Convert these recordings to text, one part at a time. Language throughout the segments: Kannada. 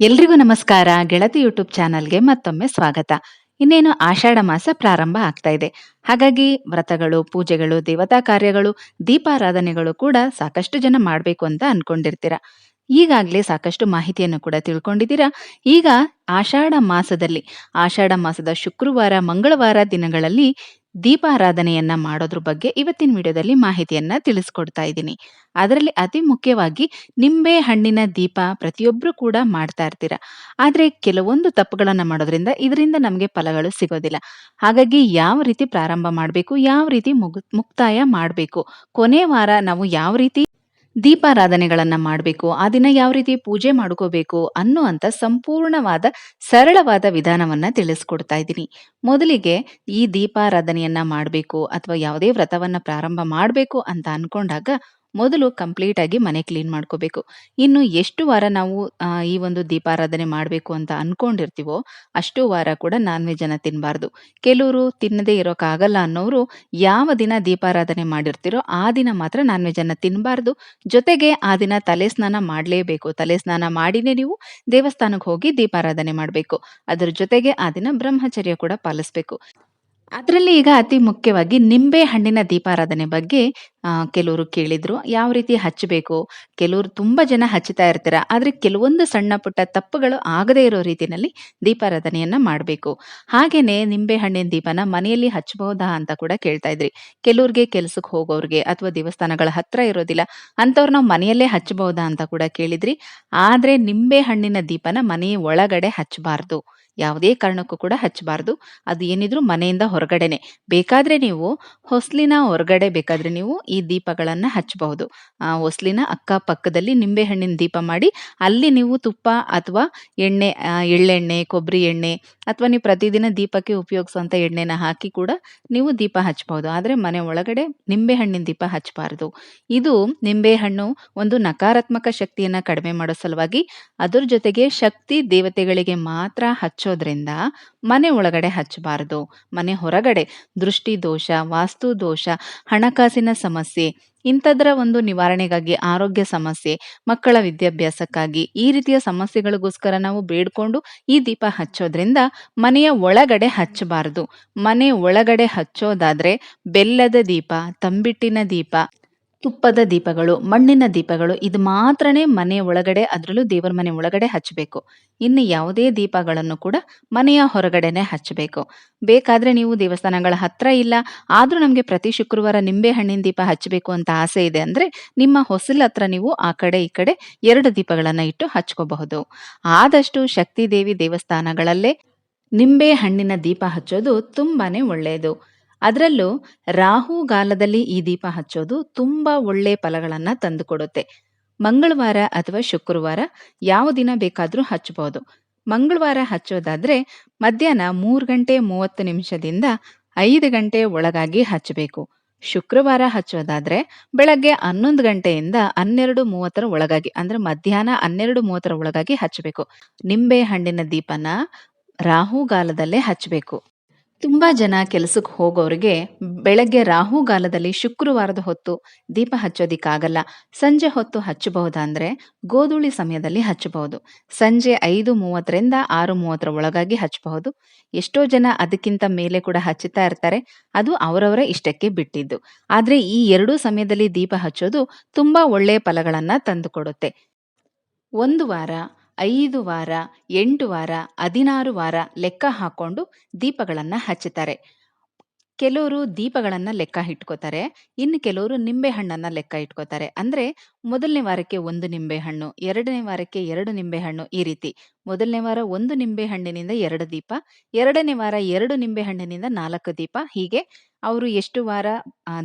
ಎಲ್ರಿಗೂ ನಮಸ್ಕಾರ. ಗೆಳತಿ ಯೂಟ್ಯೂಬ್ ಚಾನಲ್ಗೆ ಮತ್ತೊಮ್ಮೆ ಸ್ವಾಗತ. ಇನ್ನೇನು ಆಷಾಢ ಮಾಸ ಪ್ರಾರಂಭ ಆಗ್ತಾ ಇದೆ. ಹಾಗಾಗಿ ವ್ರತಗಳು, ಪೂಜೆಗಳು, ದೇವತಾ ಕಾರ್ಯಗಳು, ದೀಪಾರಾಧನೆಗಳು ಕೂಡ ಸಾಕಷ್ಟು ಜನ ಮಾಡಬೇಕು ಅಂತ ಅನ್ಕೊಂಡಿರ್ತೀರ. ಈಗಾಗಲೇ ಸಾಕಷ್ಟು ಮಾಹಿತಿಯನ್ನು ಕೂಡ ತಿಳ್ಕೊಂಡಿದ್ದೀರಾ. ಈಗ ಆಷಾಢ ಮಾಸದಲ್ಲಿ, ಆಷಾಢ ಮಾಸದ ಶುಕ್ರವಾರ, ಮಂಗಳವಾರ ದಿನಗಳಲ್ಲಿ ದೀಪಾರಾಧನೆಯನ್ನ ಮಾಡೋದ್ರ ಬಗ್ಗೆ ಇವತ್ತಿನ ವಿಡಿಯೋದಲ್ಲಿ ಮಾಹಿತಿಯನ್ನ ತಿಳಿಸ್ಕೊಡ್ತಾ ಇದ್ದೀನಿ. ಅದರಲ್ಲಿ ಅತಿ ಮುಖ್ಯವಾಗಿ ನಿಂಬೆ ಹಣ್ಣಿನ ದೀಪ ಪ್ರತಿಯೊಬ್ಬರು ಕೂಡ ಮಾಡ್ತಾ ಇರ್ತೀರ. ಆದ್ರೆ ಕೆಲವೊಂದು ತಪ್ಪುಗಳನ್ನ ಮಾಡೋದ್ರಿಂದ ಇದರಿಂದ ನಮಗೆ ಫಲಗಳು ಸಿಗೋದಿಲ್ಲ. ಹಾಗಾಗಿ ಯಾವ ರೀತಿ ಪ್ರಾರಂಭ ಮಾಡಬೇಕು, ಯಾವ ರೀತಿ ಮುಗ್ ಮುಕ್ತಾಯ ಮಾಡಬೇಕು, ಕೊನೆ ವಾರ ನಾವು ಯಾವ ರೀತಿ ದೀಪಾರಾಧನೆಗಳನ್ನ ಮಾಡಬೇಕು, ಆ ದಿನ ಯಾವ ರೀತಿ ಪೂಜೆ ಮಾಡ್ಕೋಬೇಕು ಅನ್ನುವಂಥ ಸಂಪೂರ್ಣವಾದ, ಸರಳವಾದ ವಿಧಾನವನ್ನ ತಿಳಿಸ್ಕೊಡ್ತಾ ಇದ್ದೀನಿ. ಮೊದಲಿಗೆ ಈ ದೀಪಾರಾಧನೆಯನ್ನ ಮಾಡಬೇಕು ಅಥವಾ ಯಾವುದೇ ವ್ರತವನ್ನ ಪ್ರಾರಂಭ ಮಾಡಬೇಕು ಅಂತ ಅನ್ಕೊಂಡಾಗ ಮೊದಲು ಕಂಪ್ಲೀಟ್ ಆಗಿ ಮನೆ ಕ್ಲೀನ್ ಮಾಡ್ಕೋಬೇಕು. ಇನ್ನು ಎಷ್ಟು ವಾರ ನಾವು ಈ ಒಂದು ದೀಪಾರಾಧನೆ ಮಾಡಬೇಕು ಅಂತ ಅನ್ಕೊಂಡಿರ್ತೀವೋ ಅಷ್ಟು ವಾರ ಕೂಡ ನಾನ್ ವೆಜ್ ಅನ್ನ ತಿನ್ನಬಾರ್ದು ಕೆಲವರು ತಿನ್ನದೇ ಇರೋಕ್ಕಾಗಲ್ಲ ಅನ್ನೋರು ಯಾವ ದಿನ ದೀಪಾರಾಧನೆ ಮಾಡಿರ್ತೀರೋ ಆ ದಿನ ಮಾತ್ರ ನಾನ್ ವೆಜ್ ಅನ್ನ ತಿನ್ನಬಾರ್ದು ಜೊತೆಗೆ ಆ ದಿನ ತಲೆ ಸ್ನಾನ ಮಾಡಲೇಬೇಕು. ತಲೆ ಸ್ನಾನ ಮಾಡಿನೇ ನೀವು ದೇವಸ್ಥಾನಕ್ಕೆ ಹೋಗಿ ದೀಪಾರಾಧನೆ ಮಾಡಬೇಕು. ಅದರ ಜೊತೆಗೆ ಆ ದಿನ ಬ್ರಹ್ಮಚರ್ಯ ಕೂಡ ಪಾಲಿಸ್ಬೇಕು. ಅದರಲ್ಲಿ ಈಗ ಅತಿ ಮುಖ್ಯವಾಗಿ ನಿಂಬೆ ಹಣ್ಣಿನ ದೀಪಾರಾಧನೆ ಬಗ್ಗೆ ಕೆಲವರು ಕೇಳಿದ್ರು. ಯಾವ ರೀತಿ ಹಚ್ಚಬೇಕು ಕೆಲವರು ತುಂಬಾ ಜನ ಹಚ್ಚುತ್ತಾ ಇರ್ತೀರ. ಆದರೆ ಕೆಲವೊಂದು ಸಣ್ಣ ಪುಟ್ಟ ತಪ್ಪುಗಳು ಆಗದೇ ಇರೋ ರೀತಿಯಲ್ಲಿ ದೀಪಾರಾಧನೆಯನ್ನ ಮಾಡಬೇಕು. ಹಾಗೇನೆ ನಿಂಬೆ ಹಣ್ಣಿನ ದೀಪನ ಮನೆಯಲ್ಲಿ ಹಚ್ಚಬಹುದಾ ಅಂತ ಕೂಡ ಕೇಳ್ತಾ ಇದ್ರಿ. ಕೆಲವ್ರಿಗೆ ಕೆಲಸಕ್ಕೆ ಹೋಗೋರಿಗೆ ಅಥವಾ ದೇವಸ್ಥಾನಗಳ ಹತ್ರ ಇರೋದಿಲ್ಲ ಅಂತವ್ರು ನಾವು ಮನೆಯಲ್ಲೇ ಹಚ್ಚಬಹುದಾ ಅಂತ ಕೂಡ ಕೇಳಿದ್ರಿ. ಆದ್ರೆ ನಿಂಬೆ ಹಣ್ಣಿನ ದೀಪನ ಮನೆಯ ಒಳಗಡೆ ಹಚ್ಚಬಾರ್ದು ಯಾವುದೇ ಕಾರಣಕ್ಕೂ ಕೂಡ ಹಚ್ಚಬಾರ್ದು. ಅದು ಏನಿದ್ರು ಮನೆಯಿಂದ ಹೊರಗಡೆನೆ. ಬೇಕಾದ್ರೆ ನೀವು ಹೊಸ್ಲಿನ ಹೊರಗಡೆ ಬೇಕಾದ್ರೆ ನೀವು ಈ ದೀಪಗಳನ್ನ ಹಚ್ಚಬಹುದು. ಆ ಹೊಸ್ಲಿನ ಅಕ್ಕಪಕ್ಕದಲ್ಲಿ ನಿಂಬೆಹಣ್ಣಿನ ದೀಪ ಮಾಡಿ, ಅಲ್ಲಿ ನೀವು ತುಪ್ಪ ಅಥವಾ ಎಣ್ಣೆ ಎಳ್ಳೆಣ್ಣೆ, ಕೊಬ್ಬರಿ ಎಣ್ಣೆ ಅಥವಾ ನೀವು ಪ್ರತಿದಿನ ದೀಪಕ್ಕೆ ಉಪಯೋಗಿಸುವಂತ ಎಣ್ಣೆನ ಹಾಕಿ ಕೂಡ ನೀವು ದೀಪ ಹಚ್ಚಬಹುದು. ಆದ್ರೆ ಮನೆ ಒಳಗಡೆ ನಿಂಬೆಹಣ್ಣಿನ ದೀಪ ಹಚ್ಚಬಾರದು. ಇದು ನಿಂಬೆಹಣ್ಣು ಒಂದು ನಕಾರಾತ್ಮಕ ಶಕ್ತಿಯನ್ನ ಕಡಿಮೆ ಮಾಡೋ ಸಲುವಾಗಿ ಅದ್ರ ಜೊತೆಗೆ ಶಕ್ತಿ ದೇವತೆಗಳಿಗೆ ಮಾತ್ರ ಹಚ್ಚೋದ್ರಿಂದ ಮನೆ ಒಳಗಡೆ ಹಚ್ಚಬಾರದು. ಮನೆ ಹೊರಗಡೆ, ದೃಷ್ಟಿ ದೋಷ, ವಾಸ್ತು ದೋಷ, ಹಣಕಾಸಿನ ಸಮಸ್ಯೆ, ಇಂಥದ್ರ ಒಂದು ನಿವಾರಣೆಗಾಗಿ ಆರೋಗ್ಯ ಸಮಸ್ಯೆ, ಮಕ್ಕಳ ವಿದ್ಯಾಭ್ಯಾಸಕ್ಕಾಗಿ ಈ ರೀತಿಯ ಸಮಸ್ಯೆಗಳಿಗೋಸ್ಕರ ನಾವು ಬೇಡ್ಕೊಂಡು ಈ ದೀಪ ಹಚ್ಚೋದ್ರಿಂದ ಮನೆಯ ಒಳಗಡೆ ಹಚ್ಚಬಾರದು. ಮನೆ ಒಳಗಡೆ ಹಚ್ಚೋದಾದ್ರೆ ಬೆಲ್ಲದ ದೀಪ, ತಂಬಿಟ್ಟಿನ ದೀಪ ತುಪ್ಪದ ದೀಪಗಳು, ಮಣ್ಣಿನ ದೀಪಗಳು, ಇದು ಮಾತ್ರನೇ ಮನೆ ಒಳಗಡೆ, ಅದರಲ್ಲೂ ದೇವರ ಮನೆ ಒಳಗಡೆ ಹಚ್ಚಬೇಕು. ಇನ್ನು ಯಾವುದೇ ದೀಪಗಳನ್ನು ಕೂಡ ಮನೆಯ ಹೊರಗಡೆನೆ ಹಚ್ಚಬೇಕು. ಬೇಕಾದ್ರೆ ನೀವು ದೇವಸ್ಥಾನಗಳ ಹತ್ರ ಇಲ್ಲ, ಆದ್ರೂ ನಮಗೆ ಪ್ರತಿ ಶುಕ್ರವಾರ ನಿಂಬೆ ಹಣ್ಣಿನ ದೀಪ ಹಚ್ಚಬೇಕು ಅಂತ ಆಸೆ ಇದೆ ಅಂದ್ರೆ, ನಿಮ್ಮ ಹೊಸಲ ಹತ್ರ ನೀವು ಆ ಕಡೆ ಈ ಕಡೆ ಎರಡು ದೀಪಗಳನ್ನ ಇಟ್ಟು ಹಚ್ಕೋಬಹುದು. ಆದಷ್ಟು ಶಕ್ತಿ ದೇವಿ ದೇವಸ್ಥಾನಗಳಲ್ಲೇ ನಿಂಬೆ ಹಣ್ಣಿನ ದೀಪ ಹಚ್ಚೋದು ತುಂಬಾನೇ ಒಳ್ಳೆಯದು ಅದರಲ್ಲೂ ರಾಹುಗಾಲದಲ್ಲಿ ಈ ದೀಪ ಹಚ್ಚೋದು ತುಂಬಾ ಒಳ್ಳೆ ಫಲಗಳನ್ನ ತಂದುಕೊಡುತ್ತೆ. ಮಂಗಳವಾರ ಅಥವಾ ಶುಕ್ರವಾರ ಯಾವ ದಿನ ಬೇಕಾದರೂ ಹಚ್ಚಬಹುದು. ಮಂಗಳವಾರ ಹಚ್ಚೋದಾದ್ರೆ ಮಧ್ಯಾಹ್ನ ಮೂರು ಗಂಟೆ ಮೂವತ್ತು ನಿಮಿಷದಿಂದ ಐದು ಗಂಟೆ ಒಳಗಾಗಿ ಹಚ್ಚಬೇಕು. ಶುಕ್ರವಾರ ಹಚ್ಚೋದಾದ್ರೆ ಬೆಳಗ್ಗೆ ಹನ್ನೊಂದು ಗಂಟೆಯಿಂದ ಹನ್ನೆರಡು ಮೂವತ್ತರ ಒಳಗಾಗಿ ಅಂದ್ರೆ ಮಧ್ಯಾಹ್ನ ಹನ್ನೆರಡು ಮೂವತ್ತರ ಒಳಗಾಗಿ ಹಚ್ಚಬೇಕು. ನಿಂಬೆ ಹಣ್ಣಿನ ದೀಪನ ರಾಹುಗಾಲದಲ್ಲೇ ಹಚ್ಚಬೇಕು. ತುಂಬಾ ಜನ ಕೆಲಸಕ್ಕೆ ಹೋಗೋರಿಗೆ ಬೆಳಗ್ಗೆ ರಾಹುಗಾಲದಲ್ಲಿ ಶುಕ್ರವಾರದ ಹೊತ್ತು ದೀಪ ಹಚ್ಚೋದಿಕ್ಕಾಗಲ್ಲ. ಸಂಜೆ ಹೊತ್ತು ಹಚ್ಚಬಹುದಂದ್ರೆ ಗೋಧೂಳಿ ಸಮಯದಲ್ಲಿ ಹಚ್ಚಬಹುದು. ಸಂಜೆ ಐದು ಮೂವತ್ತರಿಂದ ಆರು ಮೂವತ್ತರ ಒಳಗಾಗಿ ಹಚ್ಚಬಹುದು. ಎಷ್ಟೋ ಜನ ಅದಕ್ಕಿಂತ ಮೇಲೆ ಕೂಡ ಹಚ್ಚುತ್ತಾ ಇರ್ತಾರೆ. ಅದು ಅವರವರ ಇಷ್ಟಕ್ಕೆ ಬಿಟ್ಟಿದ್ದು. ಆದರೆ ಈ ಎರಡೂ ಸಮಯದಲ್ಲಿ ದೀಪ ಹಚ್ಚೋದು ತುಂಬಾ ಒಳ್ಳೆಯ ಫಲಗಳನ್ನು ತಂದುಕೊಡುತ್ತೆ. ಒಂದು ವಾರ ಐದು ವಾರ ಎಂಟು ವಾರ ಹದಿನಾರು ವಾರ ಲೆಕ್ಕ ಹಾಕ್ಕೊಂಡು ದೀಪಗಳನ್ನು ಹಚ್ಚುತ್ತಾರೆ. ಕೆಲವರು ದೀಪಗಳನ್ನ ಲೆಕ್ಕ ಇಟ್ಕೋತಾರೆ, ಇನ್ನು ಕೆಲವರು ನಿಂಬೆ ಹಣ್ಣನ್ನ ಲೆಕ್ಕ ಇಟ್ಕೋತಾರೆ. ಅಂದ್ರೆ ಮೊದಲನೇ ವಾರಕ್ಕೆ ಒಂದು ನಿಂಬೆ ಹಣ್ಣು, ಎರಡನೇ ವಾರಕ್ಕೆ ಎರಡು ನಿಂಬೆ ಹಣ್ಣು ಈ ರೀತಿ. ಮೊದಲನೇ ವಾರ ಒಂದು ನಿಂಬೆ ಹಣ್ಣಿನಿಂದ ಎರಡು ದೀಪ, ಎರಡನೇ ವಾರ ಎರಡು ನಿಂಬೆ ಹಣ್ಣಿನಿಂದ ನಾಲ್ಕು ದೀಪ. ಹೀಗೆ ಅವರು ಎಷ್ಟು ವಾರ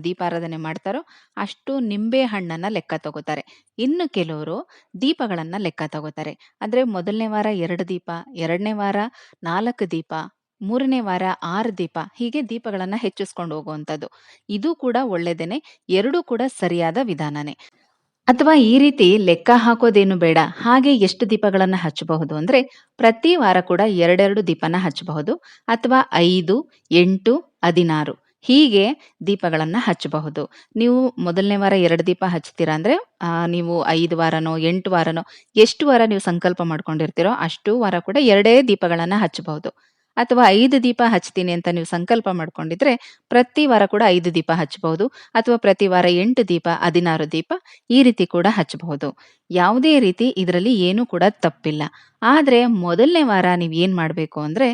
ದೀಪಾರಾಧನೆ ಮಾಡ್ತಾರೋ ಅಷ್ಟು ನಿಂಬೆ ಹಣ್ಣನ್ನ ಲೆಕ್ಕ ತಗೋತಾರೆ. ಇನ್ನು ಕೆಲವರು ದೀಪಗಳನ್ನ ಲೆಕ್ಕ ತಗೋತಾರೆ. ಅಂದ್ರೆ ಮೊದಲನೇ ವಾರ ಎರಡು ದೀಪ, ಎರಡನೇ ವಾರ ನಾಲ್ಕು ದೀಪ ಮೂರನೇ ವಾರ ಆರು ದೀಪ, ಹೀಗೆ ದೀಪಗಳನ್ನ ಹೆಚ್ಚಿಸ್ಕೊಂಡು ಹೋಗುವಂಥದ್ದು. ಇದು ಕೂಡ ಒಳ್ಳೇದೇನೆ, ಎರಡೂ ಕೂಡ ಸರಿಯಾದ ವಿಧಾನನೇ. ಅಥವಾ ಈ ರೀತಿ ಲೆಕ್ಕ ಹಾಕೋದೇನು ಬೇಡ, ಹಾಗೆ ಎಷ್ಟು ದೀಪಗಳನ್ನ ಹಚ್ಚಬಹುದು ಅಂದ್ರೆ, ಪ್ರತಿ ವಾರ ಕೂಡ ಎರಡೆರಡು ದೀಪನ ಹಚ್ಚಬಹುದು, ಅಥವಾ ಐದು, ಎಂಟು, ಹದಿನಾರು, ಹೀಗೆ ದೀಪಗಳನ್ನು ಹಚ್ಚಬಹುದು. ನೀವು ಮೊದಲನೇ ವಾರ ಎರಡು ದೀಪ ಹಚ್ತೀರಾ ಅಂದರೆ ನೀವು ಐದು ವಾರನೋ, ಎಂಟು ವಾರನೋ, ಎಷ್ಟು ವಾರ ನೀವು ಸಂಕಲ್ಪ ಮಾಡ್ಕೊಂಡಿರ್ತೀರೋ ಅಷ್ಟು ವಾರ ಕೂಡ ಎರಡೇ ದೀಪಗಳನ್ನು ಹಚ್ಚಬಹುದು. ಅಥವಾ ಐದು ದೀಪ ಹಚ್ತೀನಿ ಅಂತ ನೀವು ಸಂಕಲ್ಪ ಮಾಡ್ಕೊಂಡಿದ್ರೆ ಪ್ರತಿ ವಾರ ಕೂಡ ಐದು ದೀಪ ಹಚ್ಚಬಹುದು ಅಥವಾ ಪ್ರತಿ ವಾರ ಎಂಟು ದೀಪ, ಹದಿನಾರು ದೀಪ ಈ ರೀತಿ ಕೂಡ ಹಚ್ಚಬಹುದು ಯಾವುದೇ ರೀತಿ ಇದರಲ್ಲಿ ಏನೂ ಕೂಡ ತಪ್ಪಿಲ್ಲ. ಆದರೆ ಮೊದಲನೇ ವಾರ ನೀವು ಏನು ಮಾಡಬೇಕು ಅಂದರೆ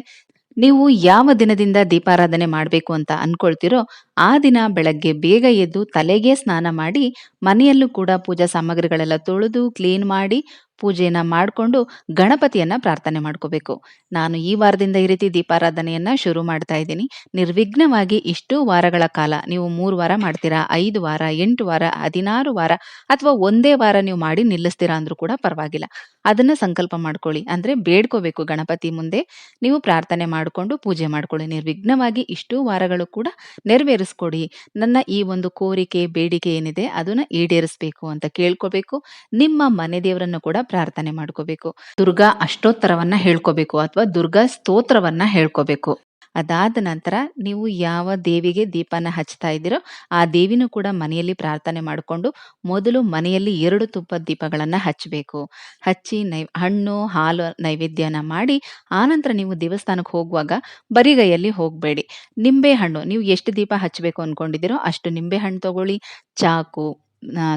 ನೀವು ಯಾವ ದಿನದಿಂದ ದೀಪಾರಾಧನೆ ಮಾಡಬೇಕು ಅಂತ ಅನ್ಕೊಳ್ತಿರೋ ಆ ದಿನ ಬೆಳಗ್ಗೆ ಬೇಗ ಎದ್ದು ತಲೆಗೆ ಸ್ನಾನ ಮಾಡಿ ಮನೆಯಲ್ಲೂ ಕೂಡ ಪೂಜಾ ಸಾಮಗ್ರಿಗಳೆಲ್ಲ ತೊಳೆದು ಕ್ಲೀನ್ ಮಾಡಿ ಪೂಜೆಯನ್ನ ಮಾಡಿಕೊಂಡು ಗಣಪತಿಯನ್ನ ಪ್ರಾರ್ಥನೆ ಮಾಡ್ಕೋಬೇಕು. ನಾನು ಈ ವಾರದಿಂದ ಈ ರೀತಿ ದೀಪಾರಾಧನೆಯನ್ನ ಶುರು ಮಾಡ್ತಾ ಇದ್ದೀನಿ. ನಿರ್ವಿಘ್ನವಾಗಿ ಇಷ್ಟು ವಾರಗಳ ಕಾಲ ನೀವು ಮೂರು ವಾರ ಮಾಡ್ತೀರಾ, ಐದು ವಾರ, ಎಂಟು ವಾರ, ಹದಿನಾರು ವಾರ ಅಥವಾ ಒಂದೇ ವಾರ ನೀವು ಮಾಡಿ ನಿಲ್ಲಿಸ್ತೀರಾ ಅಂದ್ರೂ ಕೂಡ ಪರವಾಗಿಲ್ಲ. ಅದನ್ನ ಸಂಕಲ್ಪ ಮಾಡ್ಕೊಳ್ಳಿ. ಅಂದ್ರೆ ಬೇಡ್ಕೋಬೇಕು ಗಣಪತಿ ಮುಂದೆ. ನೀವು ಪ್ರಾರ್ಥನೆ ಮಾಡಿಕೊಂಡು ಪೂಜೆ ಮಾಡ್ಕೊಳ್ಳಿ. ನಿರ್ವಿಘ್ನವಾಗಿ ಇಷ್ಟು ವಾರಗಳು ಕೂಡ ನೆರವೇರಿಸ್ಕೊಡಿ. ನನ್ನ ಈ ಒಂದು ಕೋರಿಕೆ, ಬೇಡಿಕೆ ಏನಿದೆ ಅದನ್ನ ಈಡೇರಿಸಬೇಕು ಅಂತ ಕೇಳ್ಕೋಬೇಕು. ನಿಮ್ಮ ಮನೆ ದೇವರನ್ನು ಕೂಡ ಪ್ರಾರ್ಥನೆ ಮಾಡ್ಕೋಬೇಕು. ದುರ್ಗಾ ಅಷ್ಟೋತ್ತರವನ್ನ ಹೇಳ್ಕೋಬೇಕು ಅಥವಾ ದುರ್ಗಾ ಸ್ತೋತ್ರವನ್ನ ಹೇಳ್ಕೋಬೇಕು. ಅದಾದ ನಂತರ ನೀವು ಯಾವ ದೇವಿಗೆ ದೀಪನ ಹಚ್ತಾ ಇದ್ದೀರೋ ಆ ದೇವಿನೂ ಕೂಡ ಮನೆಯಲ್ಲಿ ಪ್ರಾರ್ಥನೆ ಮಾಡಿಕೊಂಡು ಮೊದಲು ಮನೆಯಲ್ಲಿ ಎರಡು ತುಪ್ಪದ ದೀಪಗಳನ್ನು ಹಚ್ಚಬೇಕು. ಹಚ್ಚಿ ನೈ, ಹಣ್ಣು, ಹಾಲು ನೈವೇದ್ಯನ ಮಾಡಿ ಆನಂತರ ನೀವು ದೇವಸ್ಥಾನಕ್ಕೆ ಹೋಗುವಾಗ ಬರಿಗೈಯಲ್ಲಿ ಹೋಗಬೇಡಿ. ನಿಂಬೆ ಹಣ್ಣು, ನೀವು ಎಷ್ಟು ದೀಪ ಹಚ್ಚಬೇಕು ಅಂದ್ಕೊಂಡಿದ್ದೀರೋ ಅಷ್ಟು ನಿಂಬೆ ಹಣ್ಣು ತಗೊಳ್ಳಿ. ಚಾಕು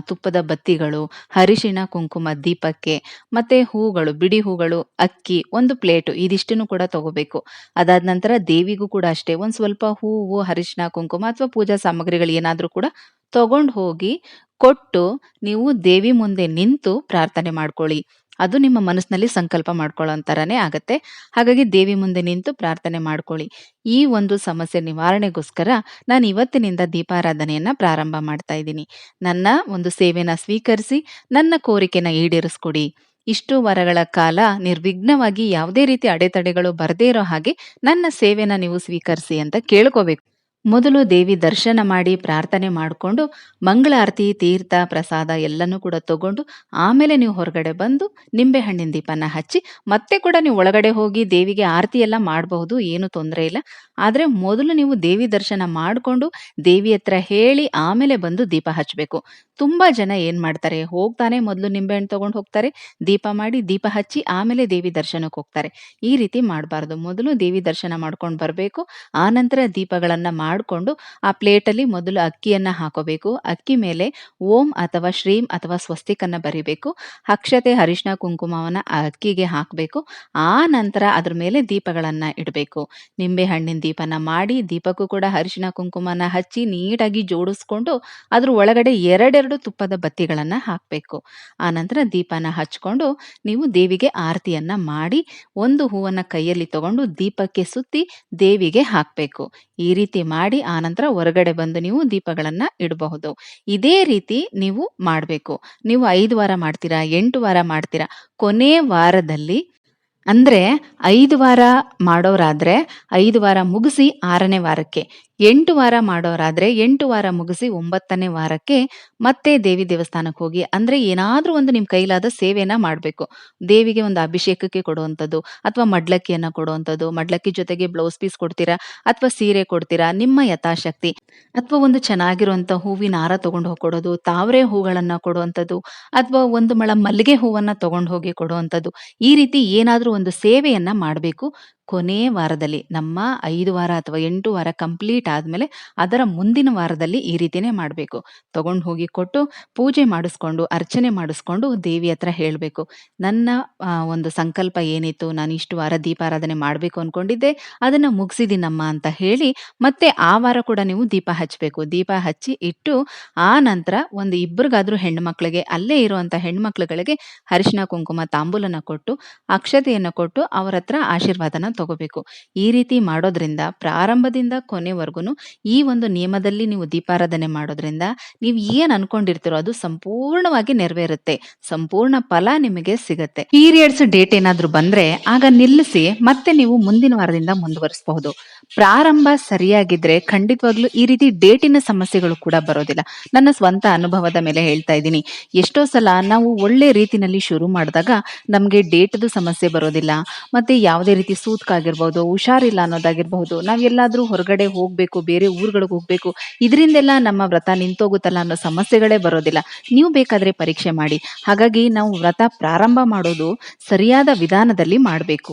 ತುಪ್ಪದ ಬತ್ತಿಗಳು ಅರಿಶಿಣ ಕುಂಕುಮ, ದೀಪಕ್ಕೆ ಮತ್ತೆ ಹೂಗಳು, ಬಿಡಿ ಹೂಗಳು, ಅಕ್ಕಿ ಒಂದು ಪ್ಲೇಟು ಇದಿಷ್ಟನ್ನು ಕೂಡ ತಗೋಬೇಕು. ಅದಾದ ನಂತರ ದೇವಿಗೂ ಕೂಡ ಅಷ್ಟೇ ಒಂದು ಸ್ವಲ್ಪ ಹೂವು ಅರಿಶಿಣ ಕುಂಕುಮ ಅಥವಾ ಪೂಜಾ ಸಾಮಗ್ರಿಗಳು ಏನಾದರೂ ಕೂಡ ತಗೊಂಡು ಹೋಗಿ ಕೊಟ್ಟು ನೀವು ದೇವಿ ಮುಂದೆ ನಿಂತು ಪ್ರಾರ್ಥನೆ ಮಾಡ್ಕೊಳ್ಳಿ. ಅದು ನಿಮ್ಮ ಮನಸ್ಸಿನಲ್ಲಿ ಸಂಕಲ್ಪ ಮಾಡ್ಕೊಳ್ಳೋ ತರಾನೇ ಆಗತ್ತೆ. ಹಾಗಾಗಿ ದೇವಿ ಮುಂದೆ ನಿಂತು ಪ್ರಾರ್ಥನೆ ಮಾಡ್ಕೊಳ್ಳಿ. ಈ ಒಂದು ಸಮಸ್ಯೆ ನಿವಾರಣೆಗೋಸ್ಕರ ನಾನು ಇವತ್ತಿನಿಂದ ದೀಪಾರಾಧನೆಯನ್ನ ಪ್ರಾರಂಭ ಮಾಡ್ತಾ ಇದ್ದೀನಿ. ನನ್ನ ಒಂದು ಸೇವೆನ ಸ್ವೀಕರಿಸಿ, ನನ್ನ ಕೋರಿಕೆನ ಈಡೇರಿಸ್ಕೊಡಿ. ಇಷ್ಟು ವಾರಗಳ ಕಾಲ ನಿರ್ವಿಘ್ನವಾಗಿ ಯಾವುದೇ ರೀತಿ ಅಡೆತಡೆಗಳು ಬರದೇ ಇರೋ ಹಾಗೆ ನನ್ನ ಸೇವೆನ ನೀವು ಸ್ವೀಕರಿಸಿ ಅಂತ ಕೇಳ್ಕೋಬೇಕು. ಮೊದಲು ದೇವಿ ದರ್ಶನ ಮಾಡಿ ಪ್ರಾರ್ಥನೆ ಮಾಡಿಕೊಂಡು ಮಂಗಳಾರತಿ, ತೀರ್ಥ, ಪ್ರಸಾದ ಎಲ್ಲನೂ ಕೂಡ ತಗೊಂಡು ಆಮೇಲೆ ನೀವು ಹೊರಗಡೆ ಬಂದು ನಿಂಬೆ ಹಣ್ಣಿನ ದೀಪನ ಹಚ್ಚಿ ಮತ್ತೆ ಕೂಡ ನೀವು ಒಳಗಡೆ ಹೋಗಿ ದೇವಿಗೆ ಆರತಿ ಎಲ್ಲ ಮಾಡಬಹುದು, ಏನು ತೊಂದರೆ ಇಲ್ಲ. ಆದರೆ ಮೊದಲು ನೀವು ದೇವಿ ದರ್ಶನ ಮಾಡಿಕೊಂಡು ದೇವಿ ಹತ್ರ ಹೇಳಿ ಆಮೇಲೆ ಬಂದು ದೀಪ ಹಚ್ಚಬೇಕು. ತುಂಬಾ ಜನ ಏನ್ ಮಾಡ್ತಾರೆ, ಹೋಗ್ತಾನೆ ಮೊದಲು ನಿಂಬೆಹಣ್ಣು ತಗೊಂಡು ಹೋಗ್ತಾರೆ, ದೀಪ ಮಾಡಿ ದೀಪ ಹಚ್ಚಿ ಆಮೇಲೆ ದೇವಿ ದರ್ಶನಕ್ಕೆ ಹೋಗ್ತಾರೆ. ಈ ರೀತಿ ಮಾಡಬಾರ್ದು. ಮೊದಲು ದೇವಿ ದರ್ಶನ ಮಾಡ್ಕೊಂಡು ಬರಬೇಕು ಆನಂತರ ದೀಪಗಳನ್ನ ಮಾಡಿಕೊಂಡು ಆ ಪ್ಲೇಟಲ್ಲಿ ಮೊದಲು ಅಕ್ಕಿಯನ್ನು ಹಾಕೋಬೇಕು. ಅಕ್ಕಿ ಮೇಲೆ ಓಂ ಅಥವಾ ಶ್ರೀಂ ಅಥವಾ ಸ್ವಸ್ತಿಕನ್ನ ಬರಿಬೇಕು. ಅಕ್ಷತೆ ಅರಿಶಿನ ಕುಂಕುಮವನ್ನ ಅಕ್ಕಿಗೆ ಹಾಕಬೇಕು. ಆ ನಂತರ ಅದ್ರ ಮೇಲೆ ದೀಪಗಳನ್ನು ಇಡಬೇಕು. ನಿಂಬೆ ಹಣ್ಣಿನ ದೀಪನ ಮಾಡಿ ದೀಪಕ್ಕೂ ಕೂಡ ಅರಿಶಿನ ಕುಂಕುಮನ ಹಚ್ಚಿ ನೀಟಾಗಿ ಜೋಡಿಸ್ಕೊಂಡು ಅದ್ರ ಒಳಗಡೆ ಎರಡೆರಡು ತುಪ್ಪದ ಬತ್ತಿಗಳನ್ನ ಹಾಕಬೇಕು. ಆ ನಂತರ ದೀಪನ ಹಚ್ಕೊಂಡು ನೀವು ದೇವಿಗೆ ಆರತಿಯನ್ನ ಮಾಡಿ ಒಂದು ಹೂವನ್ನ ಕೈಯಲ್ಲಿ ತಗೊಂಡು ದೀಪಕ್ಕೆ ಸುತ್ತಿ ದೇವಿಗೆ ಹಾಕಬೇಕು. ಈ ರೀತಿ ಮಾಡಿ ಆ ನಂತರ ಹೊರಗಡೆ ಬಂದು ನೀವು ದೀಪಗಳನ್ನ ಇಡಬಹುದು. ಇದೇ ರೀತಿ ನೀವು ಮಾಡಬೇಕು. ನೀವು ಐದು ವಾರ ಮಾಡ್ತೀರಾ, ಎಂಟು ವಾರ ಮಾಡ್ತೀರಾ? ಕೊನೆ ವಾರದಲ್ಲಿ ಅಂದ್ರೆ ಐದು ವಾರ ಮಾಡೋರಾದ್ರೆ ಐದು ವಾರ ಮುಗಿಸಿ ಆರನೇ ವಾರಕ್ಕೆ ಎಂಟು ವಾರ ಮಾಡೋರಾದ್ರೆ ಎಂಟು ವಾರ ಮುಗಿಸಿ ಒಂಬತ್ತನೇ ವಾರಕ್ಕೆ ಮತ್ತೆ ದೇವಿ ದೇವಸ್ಥಾನಕ್ಕೆ ಹೋಗಿ, ಅಂದ್ರೆ ಏನಾದ್ರೂ ಒಂದು ನಿಮ್ ಕೈಲಾದ ಸೇವೆನ ಮಾಡ್ಬೇಕು. ದೇವಿಗೆ ಒಂದು ಅಭಿಷೇಕಕ್ಕೆ ಕೊಡುವಂಥದ್ದು, ಅಥವಾ ಮಡ್ಲಕ್ಕಿಯನ್ನ ಕೊಡುವಂಥದ್ದು, ಮಡ್ಲಕ್ಕಿ ಜೊತೆಗೆ ಬ್ಲೌಸ್ ಪೀಸ್ ಕೊಡ್ತೀರಾ, ಅಥವಾ ಸೀರೆ ಕೊಡ್ತೀರಾ, ನಿಮ್ಮ ಯಥಾಶಕ್ತಿ. ಅಥವಾ ಒಂದು ಚೆನ್ನಾಗಿರುವಂತ ಹೂವಿನ ಹಾರ ತಗೊಂಡು ಹೋಗಿ ಕೊಡೋದು, ತಾವರೆ ಹೂಗಳನ್ನ ಕೊಡುವಂಥದ್ದು, ಅಥವಾ ಒಂದು ಮಳ ಮಲ್ಲಿಗೆ ಹೂವನ್ನ ತಗೊಂಡು ಹೋಗಿ ಕೊಡುವಂಥದ್ದು, ಈ ರೀತಿ ಏನಾದ್ರೂ ಒಂದು ಸೇವೆಯನ್ನ ಮಾಡಬೇಕು. ಕೊನೆ ವಾರದಲ್ಲಿ, ನಮ್ಮ ಐದು ವಾರ ಅಥವಾ ಎಂಟು ವಾರ ಕಂಪ್ಲೀಟ್ ಆದಮೇಲೆ ಅದರ ಮುಂದಿನ ವಾರದಲ್ಲಿ ಈ ರೀತಿನೇ ಮಾಡಬೇಕು. ತಗೊಂಡು ಹೋಗಿ ಕೊಟ್ಟು ಪೂಜೆ ಮಾಡಿಸ್ಕೊಂಡು, ಅರ್ಚನೆ ಮಾಡಿಸ್ಕೊಂಡು ದೇವಿ ಹತ್ರ ಹೇಳಬೇಕು. ನನ್ನ ಒಂದು ಸಂಕಲ್ಪ ಏನಿತ್ತು, ನಾನು ಇಷ್ಟು ವಾರ ದೀಪಾರಾಧನೆ ಮಾಡಬೇಕು ಅಂದ್ಕೊಂಡಿದ್ದೆ ಅದನ್ನು ಮುಗಿಸಿದ್ದೀನಮ್ಮ ಅಂತ ಹೇಳಿ ಮತ್ತೆ ಆ ವಾರ ಕೂಡ ನೀವು ದೀಪ ಹಚ್ಚಬೇಕು ದೀಪ ಹಚ್ಚಿ ಇಟ್ಟು ಆ ನಂತರ ಒಂದು ಇಬ್ಬರಿಗಾದರೂ ಹೆಣ್ಮಕ್ಳಿಗೆ ಅಲ್ಲೇ ಇರುವಂತ ಹೆಣ್ಮಕ್ಳುಗಳಿಗೆ ಅರಿಶಿನ, ಕುಂಕುಮ, ತಾಂಬೂಲನ ಕೊಟ್ಟು, ಅಕ್ಷತೆಯನ್ನು ಕೊಟ್ಟು ಅವರ ಹತ್ರ ಆಶೀರ್ವಾದನ ತಗೋಬೇಕು. ಈ ರೀತಿ ಮಾಡೋದ್ರಿಂದ ಪ್ರಾರಂಭದಿಂದ ಕೊನೆವರೆಗೂ ಈ ಒಂದು ನಿಯಮದಲ್ಲಿ ನೀವು ದೀಪಾರಾಧನೆ ಮಾಡೋದ್ರಿಂದ ನೀವು ಏನ್ ಅನ್ಕೊಂಡಿರ್ತೀರೋ ಅದು ಸಂಪೂರ್ಣವಾಗಿ ನೆರವೇರುತ್ತೆ. ಸಂಪೂರ್ಣ ಫಲ ನಿಮಗೆ ಸಿಗತ್ತೆ. ಪೀರಿಯಡ್ಸ್ ಡೇಟ್ ಏನಾದ್ರೂ ಬಂದ್ರೆ ಆಗ ನಿಲ್ಲಿಸಿ ಮತ್ತೆ ನೀವು ಮುಂದಿನ ವಾರದಿಂದ ಮುಂದುವರಿಸಬಹುದು. ಪ್ರಾರಂಭ ಸರಿಯಾಗಿದ್ರೆ ಖಂಡಿತವಾಗ್ಲೂ ಈ ರೀತಿ ಡೇಟಿನ ಸಮಸ್ಯೆಗಳು ಕೂಡ ಬರೋದಿಲ್ಲ. ನನ್ನ ಸ್ವಂತ ಅನುಭವದ ಮೇಲೆ ಹೇಳ್ತಾ ಇದ್ದೀನಿ. ಎಷ್ಟೋ ಸಲ ನಾವು ಒಳ್ಳೆ ರೀತಿನಲ್ಲಿ ಶುರು ಮಾಡಿದಾಗ ನಮಗೆ ಡೇಟ್ದು ಸಮಸ್ಯೆ ಬರೋದಿಲ್ಲ. ಮತ್ತೆ ಯಾವುದೇ ರೀತಿ ಸೂತ್ಕ ಸುಸ್ತಾಗಿರ್ಬೋದು, ಹುಷಾರಿಲ್ಲ ಅನ್ನೋದಾಗಿರಬಹುದು, ನಾವ್ ಹೊರಗಡೆ ಹೋಗಬೇಕು ಬೇರೆ ಊರುಗಳಿಗೆ ಹೋಗ್ಬೇಕು, ಇದರಿಂದೆಲ್ಲ ನಮ್ಮ ವ್ರತ ನಿಂತೋಗುತ್ತಲ್ಲ ಅನ್ನೋ ಸಮಸ್ಯೆಗಳೇ ಬರೋದಿಲ್ಲ. ನೀವು ಬೇಕಾದ್ರೆ ಪರೀಕ್ಷೆ ಮಾಡಿ. ಹಾಗಾಗಿ ನಾವು ವ್ರತ ಪ್ರಾರಂಭ ಮಾಡೋದು ಸರಿಯಾದ ವಿಧಾನದಲ್ಲಿ ಮಾಡ್ಬೇಕು.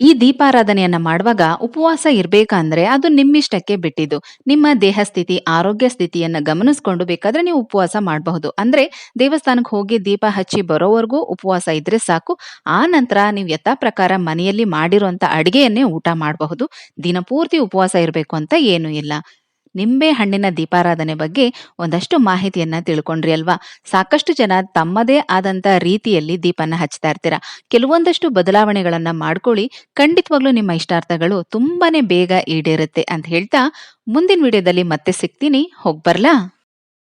ಈ ದೀಪಾರಾಧನೆಯನ್ನ ಮಾಡುವಾಗ ಉಪವಾಸ ಇರಬೇಕಂದ್ರೆ ಅದು ನಿಮ್ಮಿಷ್ಟಕ್ಕೆ ಬಿಟ್ಟಿದ್ದು. ನಿಮ್ಮ ದೇಹ ಸ್ಥಿತಿ, ಆರೋಗ್ಯ ಸ್ಥಿತಿಯನ್ನ ಗಮನಿಸ್ಕೊಂಡು ಬೇಕಾದ್ರೆ ನೀವು ಉಪವಾಸ ಮಾಡಬಹುದು. ಅಂದ್ರೆ ದೇವಸ್ಥಾನಕ್ಕೆ ಹೋಗಿ ದೀಪ ಹಚ್ಚಿ ಬರೋವರೆಗೂ ಉಪವಾಸ ಇದ್ರೆ ಸಾಕು. ಆ ನಂತರ ನೀವು ಯಥಾ ಪ್ರಕಾರ ಮನೆಯಲ್ಲಿ ಮಾಡಿರುವಂತ ಅಡಿಗೆಯನ್ನೇ ಊಟ ಮಾಡಬಹುದು. ದಿನಪೂರ್ತಿ ಉಪವಾಸ ಇರಬೇಕು ಅಂತ ಏನೂ ಇಲ್ಲ. ನಿಂಬೆ ಹಣ್ಣಿನ ದೀಪಾರಾಧನೆ ಬಗ್ಗೆ ಒಂದಷ್ಟು ಮಾಹಿತಿಯನ್ನ ತಿಳ್ಕೊಂಡ್ರಿ ಅಲ್ವಾ? ಸಾಕಷ್ಟು ಜನ ತಮ್ಮದೇ ಆದಂತ ರೀತಿಯಲ್ಲಿ ದೀಪನ ಹಚ್ತಾ ಇರ್ತೀರ. ಕೆಲವೊಂದಷ್ಟು ಬದಲಾವಣೆಗಳನ್ನ ಮಾಡ್ಕೊಳ್ಳಿ. ಖಂಡಿತವಾಗ್ಲೂ ನಿಮ್ಮ ಇಷ್ಟಾರ್ಥಗಳು ತುಂಬಾನೇ ಬೇಗ ಈಡೇರುತ್ತೆ ಅಂತ ಹೇಳ್ತಾ ಮುಂದಿನ ವಿಡಿಯೋದಲ್ಲಿ ಮತ್ತೆ ಸಿಗ್ತೀನಿ. ಹೋಗ್ಬರ್ಲಾ?